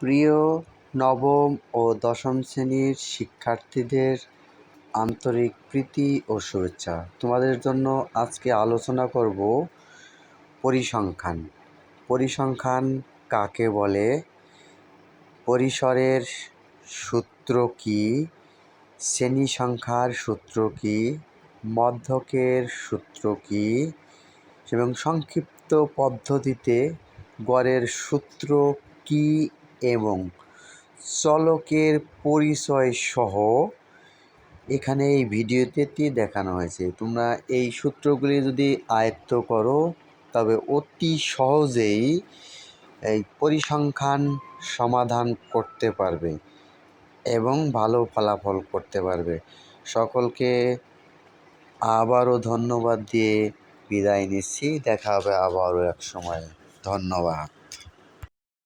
প্রিয় নবম ও দশম শ্রেণির শিক্ষার্থীদের আন্তরিক প্রীতি ও শুভেচ্ছা। তোমাদের জন্য আজকে আলোচনা করব পরিসংখ্যান। পরিসংখ্যান কাকে বলে? পরিসরের সূত্র কী? শ্রেণি সংখ্যার সূত্র কী? মধ্যকের সূত্র কী? এবং সংক্ষিপ্ত পদ্ধতিতে গড়ের সূত্র কী এবং চলকের পরিচয় সহ এখানে এই ভিডিওতে দেখানো হয়েছে। তোমরা এই সূত্রগুলি যদি আয়ত্ত করো, তবে অতি সহজেই এই পরিসংখ্যান সমাধান করতে পারবে এবং ভালো ফলাফল করতে পারবে। সকলকে আবারও ধন্যবাদ দিয়ে বিদায় নিচ্ছি। দেখা হবে আবারও এক সময়। ধন্যবাদ।